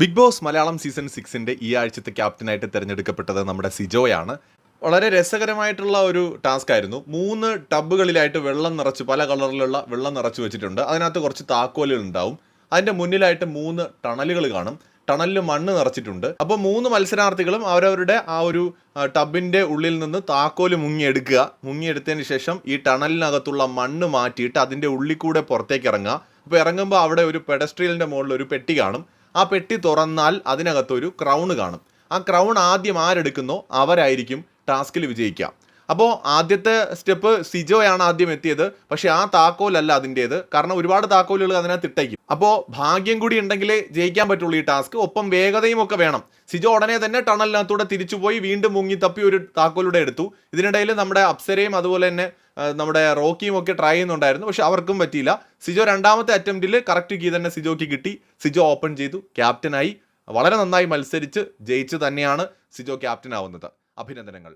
Big Boss Malayalam season സിക്സിന്റെ ഈ ആഴ്ചത്തെ ക്യാപ്റ്റനായിട്ട് തിരഞ്ഞെടുക്കപ്പെട്ടത് നമ്മുടെ സിജോയാണ്. വളരെ രസകരമായിട്ടുള്ള ഒരു ടാസ്ക് ആയിരുന്നു. മൂന്ന് ടബുകളിലായിട്ട് വെള്ളം നിറച്ച് പല കളറിലുള്ള വെള്ളം നിറച്ച് വെച്ചിട്ടുണ്ട്. അതിനകത്ത് കുറച്ച് താക്കോലുകൾ ഉണ്ടാവും. അതിന്റെ മുന്നിലായിട്ട് മൂന്ന് ടണലുകൾ കാണും. ടണലിൽ മണ്ണ് നിറച്ചിട്ടുണ്ട്. അപ്പോൾ മൂന്ന് മത്സരാർത്ഥികളും അവരവരുടെ ആ ഒരു ടബിന്റെ ഉള്ളിൽ നിന്ന് താക്കോൽ മുങ്ങിയെടുക്കുക. മുങ്ങിയെടുത്തതിന് ശേഷം ഈ ടണലിനകത്തുള്ള മണ്ണ് മാറ്റിയിട്ട് അതിന്റെ ഉള്ളിൽ കൂടെ പുറത്തേക്ക് ഇറങ്ങുക. അപ്പോൾ ഇറങ്ങുമ്പോൾ അവിടെ ഒരു പെഡസ്ട്രിയലിന്റെ മുകളിൽ ഒരു പെട്ടി കാണും. ആ പെട്ടി തുറന്നാൽ അതിനകത്തൊരു ക്രൗൺ കാണും. ആ ക്രൗൺ ആദ്യം ആരെടുക്കുന്നോ അവരായിരിക്കും ടാസ്കിൽ വിജയിക്കുക. അപ്പോൾ ആദ്യത്തെ സ്റ്റെപ്പ് സിജോയാണ് ആദ്യം എത്തിയത്. പക്ഷേ ആ താക്കോലല്ല അതിന്റേത് കാരണം ഒരുപാട് താക്കോലുകൾ അതിനകത്ത് ഇട്ടേക്കും. അപ്പോൾ ഭാഗ്യം കൂടി ഉണ്ടെങ്കിലേ ജയിക്കാൻ പറ്റുള്ളൂ ഈ ടാസ്ക് ഒപ്പം വേഗതയും ഒക്കെ വേണം. സിജോ ഉടനെ തന്നെ ടണലിനകത്തൂടെ തിരിച്ചുപോയി വീണ്ടും മുങ്ങി തപ്പി ഒരു താക്കോലൂടെ എടുത്തു. ഇതിനിടയിൽ നമ്മുടെ അപ്സരയും അതുപോലെ തന്നെ നമ്മുടെ റോക്കിയും ഒക്കെ ട്രൈ ചെയ്യുന്നുണ്ടായിരുന്നു. പക്ഷെ അവർക്കും പറ്റിയില്ല. സിജോ രണ്ടാമത്തെ അറ്റംപ്റ്റിൽ കറക്റ്റ് കീ തന്നെ സിജോയ്ക്ക് കിട്ടി. സിജോ ഓപ്പൺ ചെയ്തു. ക്യാപ്റ്റനായി വളരെ നന്നായി മത്സരിച്ച് ജയിച്ച് തന്നെയാണ് സിജോ ക്യാപ്റ്റൻ ആവുന്നത്. അഭിനന്ദനങ്ങൾ.